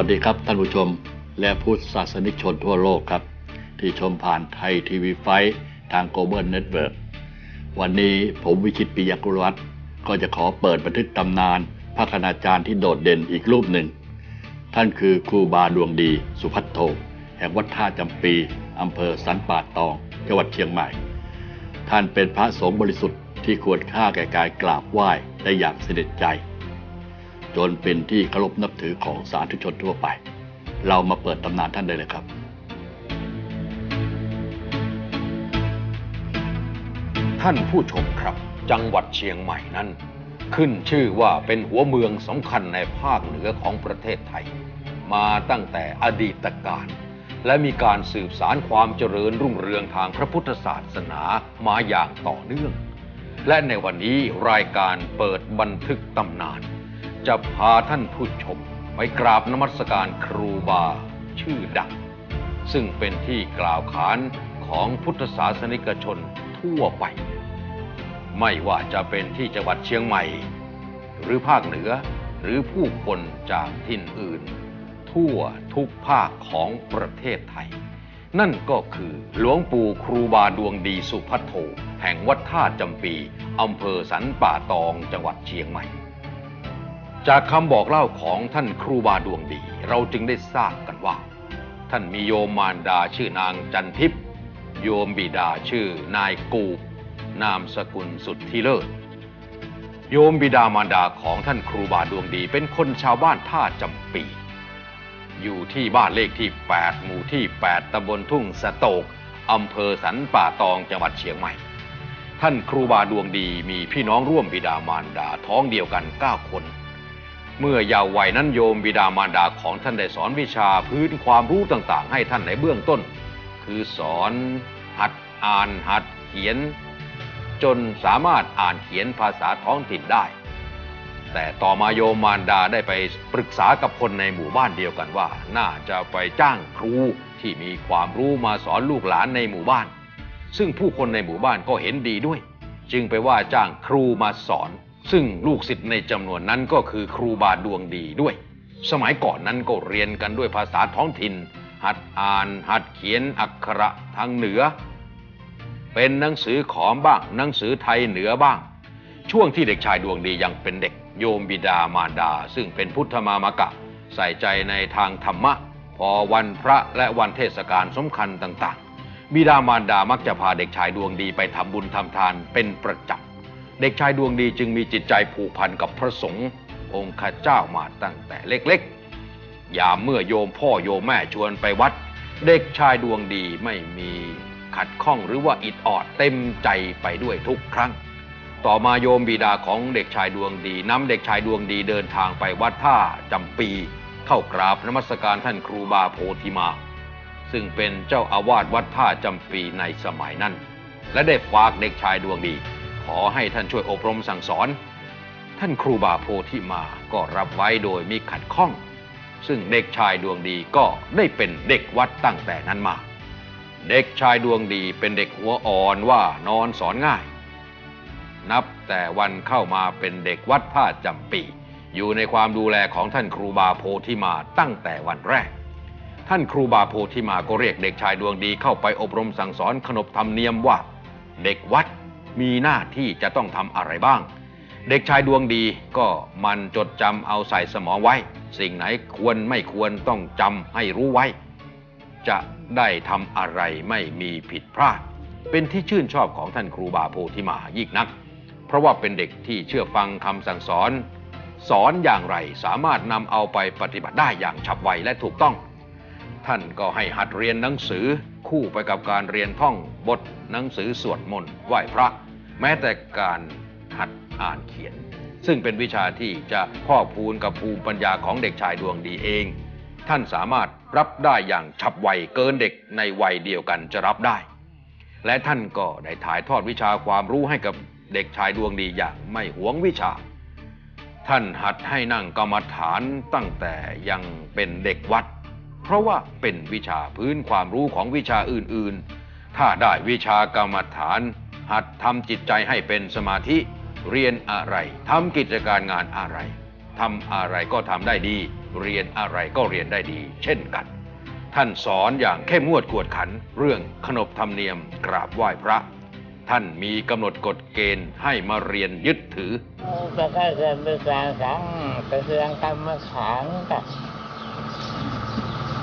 วัสดีครับท่านผู้ชม และพุทธศาสนิกชนทั่วโลกครับ ที่ชมผ่านไทยทีวีไฟทาง Global Network วันนี้ผมวิชิตปิยกุลวัฒน์ก็จะขอเปิดบันทึกตำนานพระคณาจารย์ที่โดดเด่นอีกรูปหนึ่ง ท่านคือครูบาดวงดีสุพัทโทแห่งวัดท่าจำปีอำเภอสันป่าตอง จังหวัดเชียงใหม่ ท่านเป็นพระสงฆ์บริสุทธิ์ที่ควรค่าแก่การกราบไหว้ได้อย่างสนิทใจ จนเป็นที่เคารพนับถือของสาธุชนทั่วไป เรามาเปิดตำนานท่านได้เลยครับ ท่านผู้ชมครับ จังหวัดเชียงใหม่นั้น ขึ้นชื่อว่าเป็นหัวเมืองสำคัญในภาคเหนือของประเทศไทย มาตั้งแต่อดีตการ และมีการสืบสารความเจริญรุ่งเรืองทางพระพุทธศาสนามาอย่างต่อเนื่อง และในวันนี้รายการเปิดบันทึกตำนาน จะพาท่านผู้ชมไปกราบนมัสการครูบาชื่อดัง ซึ่งเป็นที่กล่าวขานของพุทธศาสนิกชนทั่วไป ไม่ว่าจะเป็นที่จังหวัดเชียงใหม่ หรือภาคเหนือหรือผู้คนจากถิ่นอื่น ทั่วทุกภาคของประเทศไทย นั่นก็คือหลวงปู่ครูบาดวงดีสุพัทโทแห่งวัดท่าจำปีอำเภอสันป่าตองจังหวัดเชียงใหม่ จากคำบอกเล่าของท่านครูบาดวงดี เราจึงได้ทราบกันว่า ท่านมีโยมมารดาชื่อนางจันทิพย์โยมบิดาชื่อนายกูบนามสกุลสุดที่เลิศโยมบิดามารดาของท่านครูบาดวงดี เป็นคนชาวบ้านท่าจำปี อยู่ที่บ้านเลขที่ 8 หมู่ที่ 8ตำบลทุ่งสะโตกอำเภอสันป่าตองจังหวัดเชียงใหม่ ท่านครูบาดวงดีมีพี่น้องร่วมบิดามารดาท้องเดียวกัน 9 คน เมื่อเยาว์วัยนั้นโยมบิดามารดาของท่านได้สอนวิชาพื้นความรู้ต่างๆ ให้ท่านในเบื้องต้น คือสอนหัดอ่านหัดเขียน จนสามารถอ่านเขียนภาษาท้องถิ่นได้ แต่ต่อมาโยมมารดาได้ไปปรึกษากับคนในหมู่บ้านเดียวกันว่า น่าจะไปจ้างครูที่มีความรู้มาสอนลูกหลานในหมู่บ้าน ซึ่งผู้คนในหมู่บ้านก็เห็นดีด้วย จึงไปว่าจ้างครูมาสอน ซึ่งลูกศิษย์ในจำนวนนั้นก็คือครูบาดวงดีด้วย สมัยก่อนนั้นก็เรียนกันด้วยภาษาท้องถิ่น หัดอ่าน หัดเขียนอักขระทางเหนือ เป็นหนังสือขอมบ้าง หนังสือไทยเหนือบ้าง ช่วงที่เด็กชายดวงดียังเป็นเด็กโยมบิดามารดา ซึ่งเป็นพุทธมามกะ ใส่ใจในทางธรรมะ พอวันพระและวันเทศกาลสำคัญต่างๆ บิดามารดามักจะพาเด็กชายดวงดีไปทำบุญทำทานเป็นประจำ เด็กชายดวงดีจึงมีจิตใจผูกพันกับพระสงฆ์องค์ข้าเจ้ามาตั้งแต่เล็กๆ ยามเมื่อโยมพ่อโยมแม่ชวนไปวัด เด็กชายดวงดีไม่มีขัดข้องหรือว่าอิดออดเต็มใจไปด้วยทุกครั้ง ต่อมาโยมบิดาของเด็กชายดวงดีนำเด็กชายดวงดีเดินทางไปวัดท่าจำปี เข้ากราบนมัสการท่านครูบาโพธิมา ซึ่งเป็นเจ้าอาวาสวัดท่าจำปีในสมัยนั้น และได้ฝากเด็กชายดวงดี ขอให้ท่านช่วยอบรมสั่งสอน ท่านครูบาโพธิมาก็รับไว้โดยมีขัดข้อง ซึ่งเด็กชายดวงดีก็ได้เป็นเด็กวัดตั้งแต่นั้นมา เด็กชายดวงดีเป็นเด็กหัวอ่อนว่านอนสอนง่าย นับแต่วันเข้ามาเป็นเด็กวัดท่าจำปีอยู่ในความดูแลของท่านครูบาโพธิมาตั้งแต่วันแรก ท่านครูบาโพธิมาก็เรียกเด็กชายดวงดีเข้าไปอบรมสั่งสอนขนบธรรมเนียมว่า เด็กวัด มีหน้าที่จะต้องทำอะไรบ้าง เด็กชายดวงดีก็มันจดจำเอาใส่สมองไว้ สิ่งไหนควรไม่ควรต้องจำให้รู้ไว้ จะได้ทำอะไรไม่มีผิดพลาด เป็นที่ชื่นชอบของท่านครูบาโพธิมายิ่งนัก เพราะว่าเป็นเด็กที่เชื่อฟังคำสั่งสอน สอนอย่างไรสามารถนำเอาไปปฏิบัติได้อย่างฉับไวและถูกต้อง ท่านก็ให้หัดเรียนหนังสือคู่ไปกับการเรียนท่องบทหนังสือสวดมนต์ไหว้พระ แม้แต่การหัดอ่านเขียน ซึ่งเป็นวิชาที่จะพ่อพูนกับภูมิปัญญาของเด็กชายดวงดีเอง ท่านสามารถรับได้อย่างฉับไวเกินเด็กในวัยเดียวกันจะรับได้ และท่านก็ได้ถ่ายทอดวิชาความรู้ให้กับเด็กชายดวงดีอย่างไม่หวงวิชา ท่านหัดให้นั่งกรรมฐานตั้งแต่ยังเป็นเด็กวัด เพราะว่าเป็นวิชาพื้นความรู้ของวิชาอื่นๆ ถ้าได้วิชากรรมฐาน หัดทำจิตใจให้เป็นสมาธิ เรียนอะไรทำกิจการงานอะไรทำอะไรก็ทำได้ดี เรียนอะไรก็เรียนได้ดี เช่นกัน ท่านสอนอย่างเข้มงวดกวดขัน เรื่องขนบธรรมเนียมกราบไหว้พระ ท่านมีกำหนดกฎเกณฑ์ให้มาเรียนยึดถือไปก็เรียนไปการสังไปเรียนกรรมฐานกับ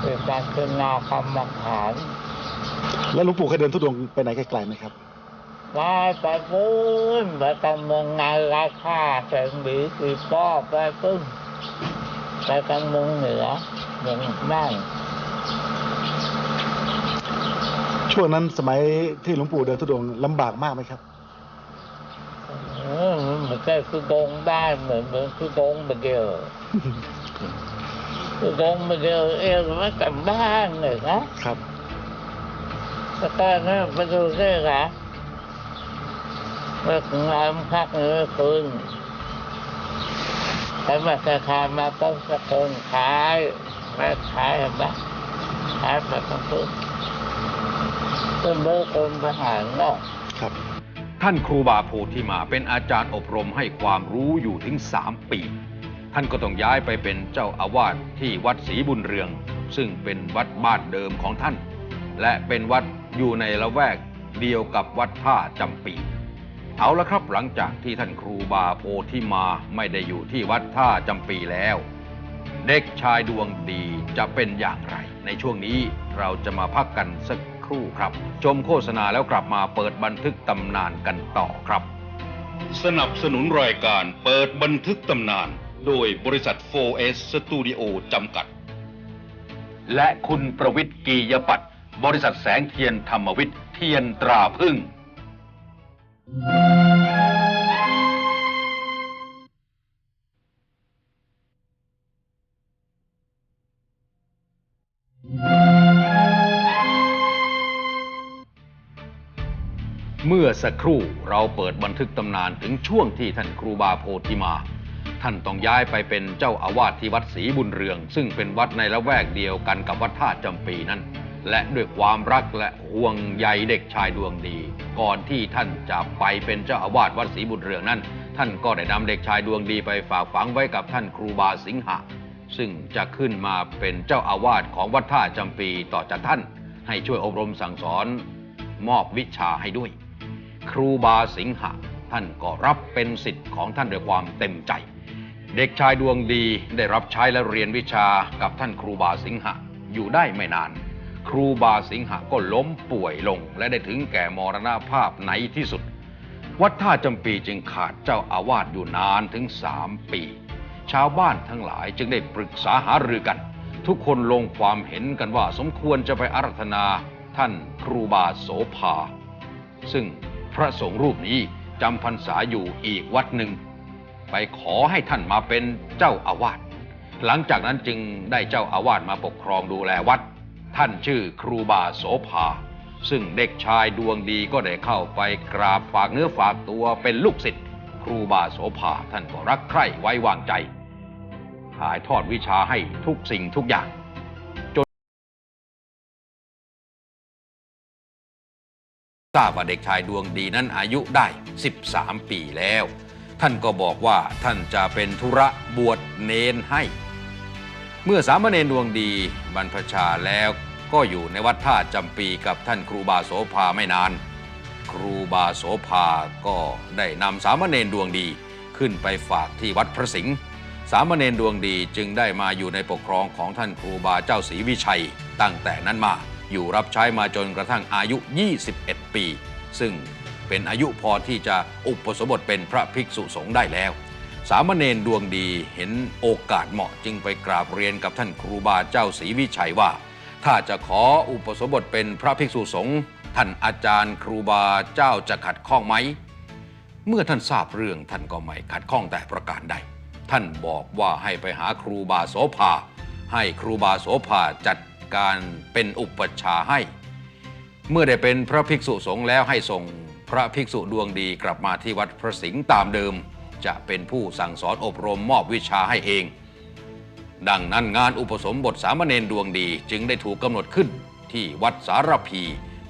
เป็นการพิจารณากรรมฐาน แล้วหลวงปู่เคยเดินทุดงค์ไปไหนไกลๆไหมครับ ได้ไปพื้นไปทำเมืองไงราคาเป็นบีสีป้อไปพึ่งไปทางเมืองเหนืออย่างนั่นช่วงนั้นสมัยที่หลวงปู่เดินทุดงค์ลำบากมากไหมครับ เออมันเหมือนกับคือดงได้เหมือนเหมือนคือดงมาเดียวคือดงมาเดียวเอวไม่กลับบ้านเลยนะครับ แต่ตอนนั้นไปดูได้หรอเมื่องานพักเนื้อคืนแต่มาสาขามาต้องสะเคนขายมาขายเห็นไหมขายแบบต้องพึ่งต้นเบอร์คนทหารนอกครับ ท่านครูบาโพธิมาเป็นอาจารย์อบรมให้ความรู้อยู่ถึงสามปี ท่านก็ต้องย้ายไปเป็นเจ้าอาวาสที่วัดศรีบุญเรือง ซึ่งเป็นวัดบ้านเดิมของท่าน และเป็นวัดอยู่ในละแวกเดียวกับวัดท่าจำปี เอาละครับหลังจากที่ท่านครูบาโพธิมาไม่ได้อยู่ที่วัดท่าจำปีแล้ว เด็กชายดวงดีจะเป็นอย่างไร ในช่วงนี้เราจะมาพักกันสักครู่ครับ ชมโฆษณาแล้วกลับมาเปิดบันทึกตำนานกันต่อครับ สนับสนุนรายการเปิดบันทึกตำนาน โดยบริษัท 4S Studio จำกัด และคุณประวิทย์กียปัตย์บริษัทแสงเทียนธรรมวิทย์เทียนตราพึ่ง เมื่อสักครู่เราเปิดบันทึกตำนานถึงช่วงที่ท่านครูบาโพธิมา ท่านต้องย้ายไปเป็นเจ้าอาวาสที่วัดศรีบุญเรือง ซึ่งเป็นวัดในละแวกเดียวกันกับวัดท่าจำปีนั้น และด้วยความรักและห่วงใยเด็กชายดวงดี ก่อนที่ท่านจะไปเป็นเจ้าอาวาสวัดศรีบุญเรืองนั้น ท่านก็ได้นำเด็กชายดวงดีไปฝากฝังไว้กับท่านครูบาสิงหะ ซึ่งจะขึ้นมาเป็นเจ้าอาวาสของวัดท่าจำปีต่อจากท่าน ให้ช่วยอบรมสั่งสอน มอบวิชาให้ด้วย ครูบาสิงหะ ท่านก็รับเป็นสิทธิ์ของท่านด้วยความเต็มใจ เด็กชายดวงดีได้รับใช้และเรียนวิชากับท่านครูบาสิงหะอยู่ได้ไม่นาน ครูบาสิงหะก็ล้มป่วยลงและได้ถึงแก่มรณภาพในที่สุด วัดท่าจำปีจึงขาดเจ้าอาวาสอยู่นานถึงสามปี ชาวบ้านทั้งหลายจึงได้ปรึกษาหารือกัน ทุกคนลงความเห็นกันว่าสมควรจะไปอารัธนาท่านครูบาโสภา ซึ่งพระสงฆ์รูปนี้จำพรรษาอยู่อีกวัดหนึ่ง ไปขอให้ท่านมาเป็นเจ้าอาวาสหลังจากนั้นจึงได้เจ้าอาวาสมาปกครองดูแลวัด ท่านชื่อครูบาโสภา ซึ่งเด็กชายดวงดีก็ได้เข้าไปกราบฝากเนื้อฝากตัวเป็นลูกศิษย์ครูบาโสภาท่านก็รักใคร่ไว้วางใจ ถ่ายทอดวิชาให้ทุกสิ่งทุกอย่างทราบว่าเด็กชายดวงดีนั้นอายุได้ 13 ปีแล้ว ท่านก็บอกว่าท่านจะเป็นธุระบวชเนนให้ เมื่อสามเณรดวงดีบรรพชาแล้วก็อยู่ในวัดท่าจำปีกับท่านครูบาโสภาไม่นาน ครูบาโสภาก็ได้นำสามเณรดวงดีขึ้นไปฝากที่วัดพระสิงห์สามเณรดวงดีจึงได้มาอยู่ในปกครองของท่านครูบาเจ้าศรีวิชัย ตั้งแต่นั้นมาอยู่รับใช้มาจนกระทั่งอายุ 21 ปี ซึ่งเป็นอายุพอที่จะอุปสมบทเป็นพระภิกษุสงฆ์ได้แล้ว สามเณรดวงดีเห็นโอกาสเหมาะจึงไปกราบเรียนกับท่านครูบาเจ้าศรีวิชัยว่า ถ้าจะขออุปสมบทเป็นพระภิกษุสงฆ์ท่านอาจารย์ครูบาเจ้าจะขัดข้องไหม เมื่อท่านทราบเรื่องท่านก็ไม่ขัดข้องแต่ประการใด ท่านบอกว่าให้ไปหาครูบาโสภา ให้ครูบาโสภาจัดการเป็นอุปชฌาย์ให้ เมื่อได้เป็นพระภิกษุสงฆ์แล้วให้ส่งพระภิกษุดวงดีกลับมาที่วัดพระสิงห์ตามเดิม จะเป็นผู้สั่งสอนอบรมมอบวิชาให้เอง ดังนั้นงานอุปสมบทสามเณรดวงดีจึงได้ถูกกำหนดขึ้นที่วัดสารพี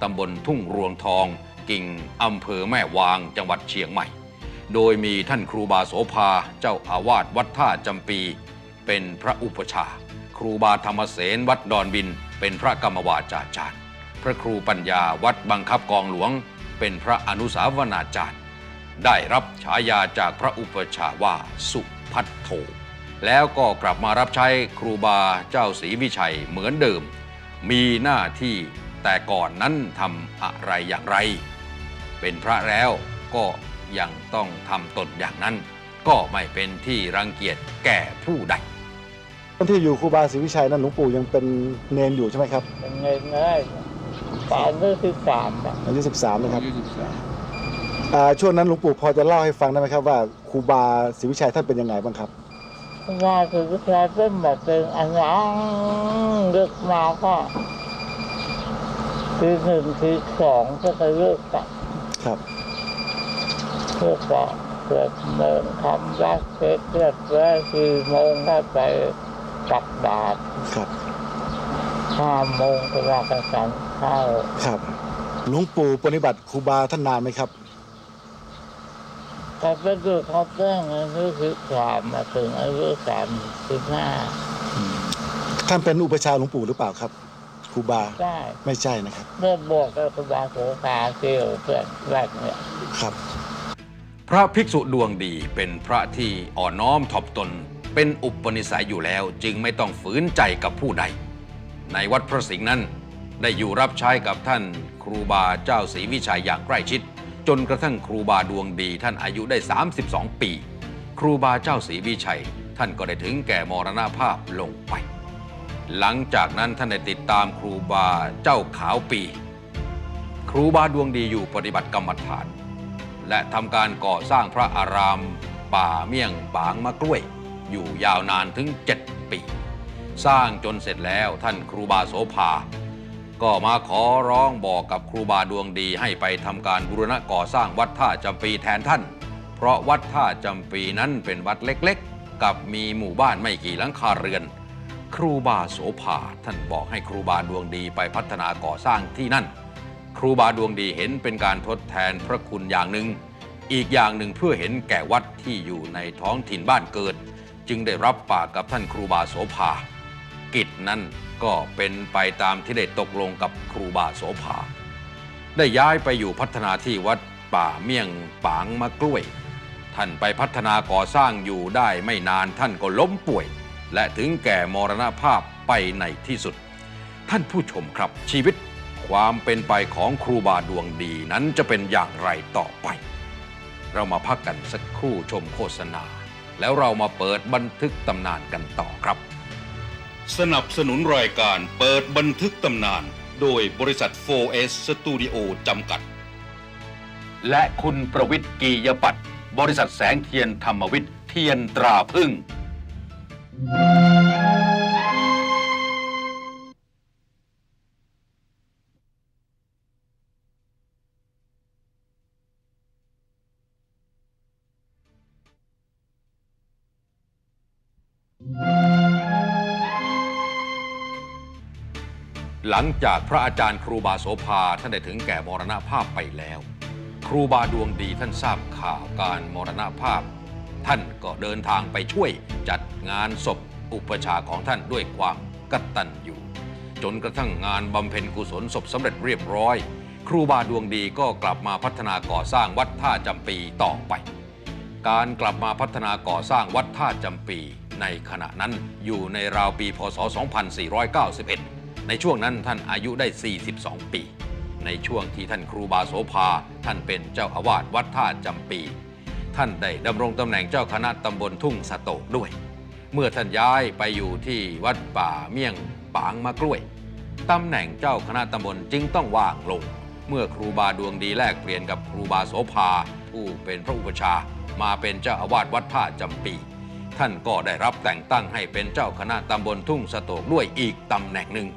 ตำบลทุ่งรวงทอง กิ่งอำเภอแม่วางจังหวัดเชียงใหม่ โดยมีท่านครูบาโสภาเจ้าอาวาสวัดท่าจำปี เป็นพระอุปชา ครูบาธรรมเสนวัดดอนบิน เป็นพระกรรมวาจาจารย์ พระครูปัญญาวัดบังคับกองหลวง เป็นพระอนุสาวนาจารย์ ได้รับฉายาจากพระอุปชฌาย์ว่าสุพัทโธแล้วก็กลับมารับใช้ครูบาเจ้าศรีวิชัยเหมือนเดิม มีหน้าที่แต่ก่อนนั้นทำอะไรอย่างไร เป็นพระแล้วก็ยังต้องทำตนอย่างนั้น ก็ไม่เป็นที่รังเกียจแก่ผู้ใดตอนที่อยู่ครูบาศรีวิชัยนั้นหลวงปู่ยังเป็นเนนอยู่ใช่ไหมครับเป็นเงินเลยตอนนี้ที่สามอะอายุ13นะครับ อ่าช่วงนั้นหลวงปู่พอจะเล่าให้ฟังได้ไหมครับว่าครูบาศรีวิชัยท่านเป็นยังไงบ้างครับว่าคือวิชาเป็นแบบเป็นอันยังเลือกมาก็ทีหนึ่งทีสองก็จะเลือกกันครับเพื่อก็เกิดเดินทำวัดเสร็จเรียบร้อยสี่โมงก็ไปตักบาตรครับห้าโมงก็ว่ากันสันข้าวครับหลวงปู่ปฏิบัติครูบาท่านนานไหมครับ ก็ไปดูเขาเรื่องอายุสิบสามมาถึงอายุสามสิบห้าท่านเป็นอุปชฌาย์หลวงปู่หรือเปล่าครับครูบาได้ไม่ใช่นะครับเมื่อบวกกับครูบาโสภาเที่ยวเพื่อนแรกเนี่ยครับ พระภิกษุดวงดีเป็นพระที่อ่อนน้อมถ่อมตน เป็นอุปนิสัยอยู่แล้ว จึงไม่ต้องฝืนใจกับผู้ใด ในวัดพระสิงห์นั้น ได้อยู่รับใช้กับท่านครูบาเจ้าศรีวิชัยอย่างใกล้ชิด จนกระทั่งครูบาดวงดีท่านอายุได้ 32 ปี ครูบาเจ้าศรีวิชัย ท่านก็ได้ถึงแก่มรณภาพลงไป หลังจากนั้นท่านได้ติดตามครูบาเจ้าขาวปี ครูบาดวงดีอยู่ปฏิบัติกรรมฐาน และทำการก่อสร้างพระอาราม ป่าเมี่ยงปางมะกล้วย อยู่ยาวนานถึง 7 ปี สร้างจนเสร็จแล้วท่านครูบาโสภา ก็มาขอร้องบอกกับครูบาดวงดีให้ไปทำการบูรณะก่อสร้างวัดท่าจำปีแทนท่าน เพราะวัดท่าจำปีนั้นเป็นวัดเล็กๆ กับมีหมู่บ้านไม่กี่หลังคาเรือน ครูบาโสภาท่านบอกให้ครูบาดวงดีไปพัฒนาก่อสร้างที่นั่น ครูบาดวงดีเห็นเป็นการทดแทนพระคุณอย่างหนึ่ง อีกอย่างหนึ่งเพื่อเห็นแก่วัดที่อยู่ในท้องถิ่นบ้านเกิด จึงได้รับปากกับท่านครูบาโสภา กิจนั้นก็เป็นไปตามที่ได้ตกลงกับครูบาโสภา ได้ย้ายไปอยู่พัฒนาที่วัดป่าเมี่ยงปางมะกล้วย ท่านไปพัฒนาก่อสร้างอยู่ได้ไม่นานท่านก็ล้มป่วย และถึงแก่มรณภาพไปในที่สุด ท่านผู้ชมครับชีวิตความเป็นไปของครูบาดวงดีนั้นจะเป็นอย่างไรต่อไป เรามาพักกันสักครู่ชมโฆษณา แล้วเรามาเปิดบันทึกตำนานกันต่อครับ สนับสนุนรายการเปิดบันทึกตำนาน โดยบริษัท 4S Studio จำกัด และคุณประวิทย์กียปัตย์บริษัทแสงเทียนธรรมวิทย์เทียนตราพึ่ง หลังจากพระอาจารย์ครูบาโสภาท่านได้ถึงแก่มรณภาพไปแล้ว ครูบาดวงดีท่านทราบข่าวการมรณภาพ ท่านก็เดินทางไปช่วยจัดงานศพอุปชาของท่านด้วยความกตัญญูจนกระทั่งงานบำเพ็ญกุศลศพสำเร็จเรียบร้อย ครูบาดวงดีก็กลับมาพัฒนาก่อสร้างวัดท่าจำปีต่อไป การกลับมาพัฒนาก่อสร้างวัดท่าจำปีในขณะนั้นอยู่ในราวปีพศ 2491 ในช่วงนั้นท่านอายุได้ 42 ปี ในช่วงที่ท่านครูบาโสภา ท่านเป็นเจ้าอาวาสวัดท่าจำปี ท่านได้ดำรงตำแหน่งเจ้าคณะตำบลทุ่งสะโตกด้วย เมื่อท่านย้ายไปอยู่ที่วัดป่าเมี่ยงปางมะกล้วยตำแหน่งเจ้าคณะตำบลจึงต้องว่างลง เมื่อครูบาดวงดีแลกเปลี่ยนกับครูบาโสภา ผู้เป็นพระอุปชามาเป็นเจ้าอาวาสวัดท่าจำปี ท่านก็ได้รับแต่งตั้งให้เป็นเจ้าคณะตำบลทุ่งสะโตกด้วยอีกตำแหน่งหนึ่ง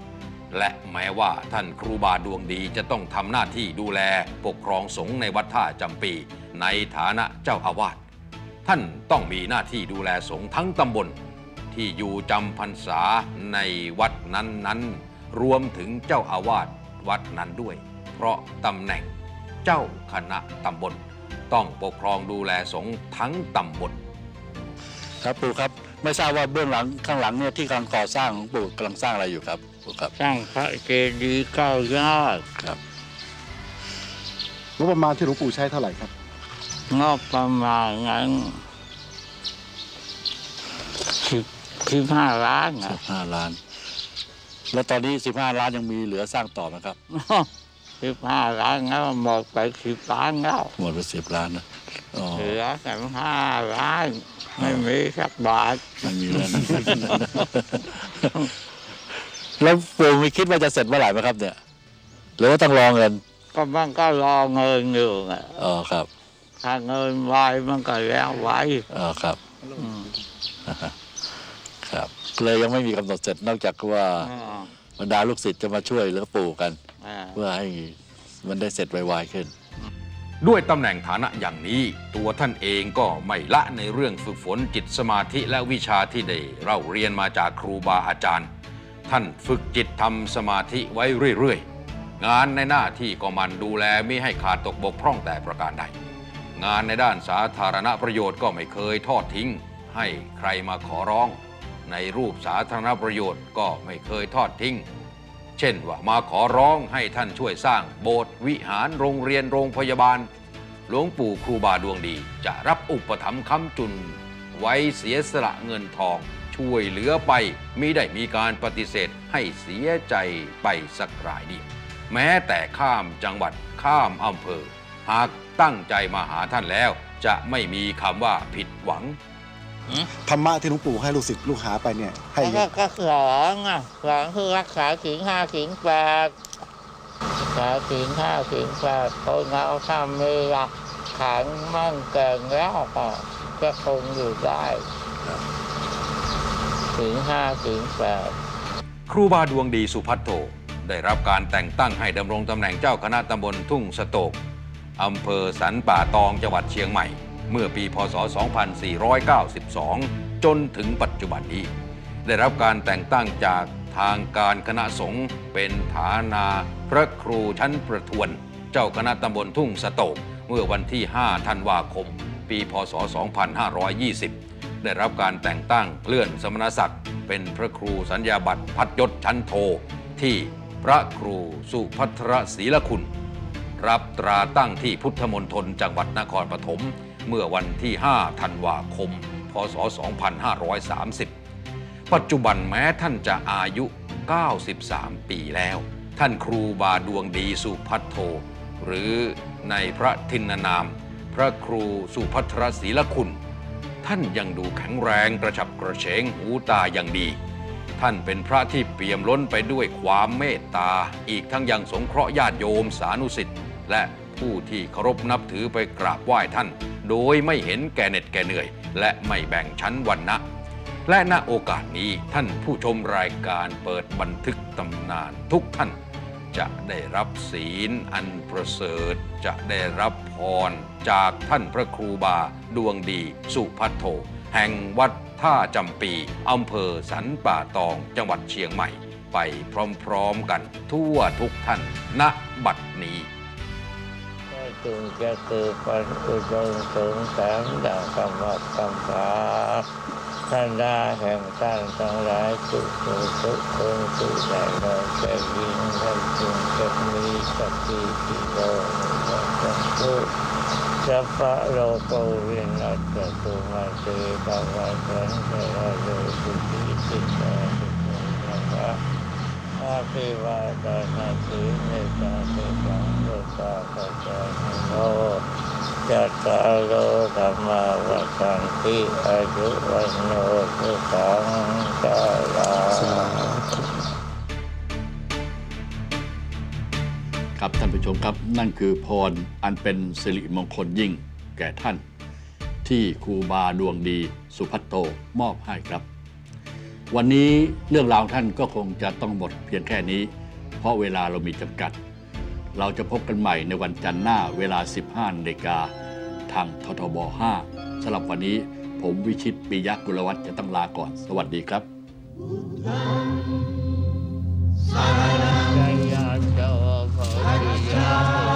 และแม้ว่าท่านครูบาดวงดีจะต้องทำหน้าที่ดูแลปกครองสงฆ์ในวัดท่าจำปี ในฐานะเจ้าอาวาสท่านต้องมีหน้าที่ดูแลสงฆ์ทั้งตำบล ที่อยู่จำพรรษาในวัดนั้นๆ รวมถึงเจ้าอาวาสวัดนั้นด้วย เพราะตำแหน่งเจ้าคณะตำบล ต้องปกครองดูแลสงฆ์ทั้งตำบลครับปู่ครับ ไม่ทราบว่าเบื้องหลังข้างหลังเนี่ยที่กำลังก่อสร้างของปู่กำลังสร้างอะไรอยู่ครับ ครับสร้างพระเจดีย์เก้ายอดครับงบประมาณที่หลวงปู่ใช้เท่าไหร่ครับ งบประมาณนั้นสิบสิบห้าล้านอะสิบห้าล้าน แล้วตอนนี้สิบห้าล้านยังมีเหลือสร้างต่อไหมครับ สิบห้าล้านแล้วหมดไปสิบล้านแล้วหมดไปสิบล้านนะอ๋อเหลือสิบห้าล้านไม่มีสักบาทไม่มีแล้วนะ แล้วปู่ไม่คิดว่าจะเสร็จเมื่อไหร่ไหมครับ เนี่ย หรือว่าต้องรอเงินก็มันก็รอเงินอยู่อะอ๋อครับถ้าเงินไวมันก็แล้วไวอ๋อครับอืมครับ เลยยังไม่มีกำหนดเสร็จนอกจากว่าอ่าบรรดาลูกศิษย์จะมาช่วยเหลือปู่กันอ่าเพื่อให้มันได้เสร็จไวๆขึ้น ด้วยตำแหน่งฐานะอย่างนี้ ตัวท่านเองก็ไม่ละในเรื่องฝึกฝนจิตสมาธิและวิชาที่ได้เราเรียนมาจากครูบาอาจารย์ ท่านฝึกจิตทำสมาธิไว้เรื่อยๆ งานในหน้าที่ก็มันดูแลไม่ให้ขาดตกบกพร่องแต่ประการใด งานในด้านสาธารณประโยชน์ก็ไม่เคยทอดทิ้ง ให้ใครมาขอร้อง ในรูปสาธารณประโยชน์ก็ไม่เคยทอดทิ้ง เช่นว่ามาขอร้องให้ท่านช่วยสร้างโบสถ์วิหารโรงเรียนโรงพยาบาล หลวงปู่ครูบาดวงดีจะรับอุปถัมภ์ค้ำจุน ไว้เสียสละเงินทอง ช่วยเหลือไปมิได้มีการปฏิเสธให้เสียใจไปสักรายเดียวแม้แต่ข้ามจังหวัดข้ามอำเภอ หากตั้งใจมาหาท่านแล้ว จะไม่มีคำว่าผิดหวัง ธรรมะที่หลวงปู่ให้ลูกศิษย์ลูกหาไปเนี่ยให้แล้วก็ก็สองอะสองคือรักษาศีลห้าศีลแปดรักษาศีลห้าศีลแปดคนเราทำมีหลักฐานมั่นเกินแล้วก็ จะคงอยู่ได้ศีลห้าศีลแปดครูบาดวงดีสุพัทโทได้รับการแต่งตั้งให้ดำรงตำแหน่งเจ้าคณะตำบลทุ่งสโตกอำเภอสันป่าตองจังหวัดเชียงใหม่ เมื่อปีพศ 2492 จนถึงปัจจุบันนี้ ได้รับการแต่งตั้งจากทางการคณะสงฆ์เป็นฐานาพระครูชั้นประทวน เจ้าคณะตำบลทุ่งสโตกเมื่อวันที่ 5 ธันวาคม ปี พศ 2520 ได้รับการแต่งตั้งเลื่อนสมณศักดิ์ เป็นพระครูสัญญาบัตรพัดยศชั้นโท ที่พระครูสุพัทรศรีละคุณ รับตราตั้งที่พุทธมณฑลจังหวัดนครปฐมเมื่อวันที่ 5 ธันวาคม พศ 2530 ปัจจุบันแม้ท่านจะอายุ 93 ปีแล้ว ท่านครูบาดวงดีสุพัทโท หรือในพระทินนาม พระครูสุพัทรศรีละคุณ ท่านยังดูแข็งแรงกระฉับกระเฉงหูตาอย่างดี ท่านเป็นพระที่เปี่ยมล้นไปด้วยความเมตตา อีกทั้งยังสงเคราะห์ญาติโยมสานุสิทธิ์และผู้ที่เคารพนับถือไปกราบไหว้ท่าน โดยไม่เห็นแก่เหน็ดแก่เหนื่อย และไม่แบ่งชั้นวรรณะและณโอกาสนี้ท่านผู้ชมรายการเปิดบันทึกตำนานทุกท่าน จะได้รับศีลอันประเสริฐ จะได้รับพร จากท่านพระครูบาดวงดี สุพัทโทแห่งวัดท่าจำปีอำเภอสันป่าตองจังหวัดเชียงใหม่ ไปพร้อมๆกันทั่วทุกท่านณบัดนี้จึงจะเกิดปัญอุดมสงสารดังคำว่ากำพา ท่านด้แห่งท่านทั้งหลายทุกคนทุกคนทุกใดเราจะยิงท่านจึงจะมีสติที่โลกจะทุกสัพพะโลกวินัสตุมาเจตภวัตันเตระโยสุขิติกาสุขะอาภิวาทนาสีเนตาเตสังโลกาปัจจายโน จัตตาโลธรรมวัชังที่อายุวันโนสุขังกาลาครับท่านผู้ชมครับนั่นคือพรอันเป็นสิริมงคลยิ่งแก่ท่าน ที่ครูบาดวงดีสุพัตโตมอบให้ครับ วันนี้เรื่องราวท่านก็คงจะต้องหมดเพียงแค่นี้ เพราะเวลาเรามีจำกัด เราจะพบกันใหม่ในวันจันทร์หน้าเวลา 15นาฬกาทางททบ 5สำหรับวันนี้ผมวิชิตปิยกุลวัฒน์จะต้องลาก่อน สวัสดีครับ Saranam Saranam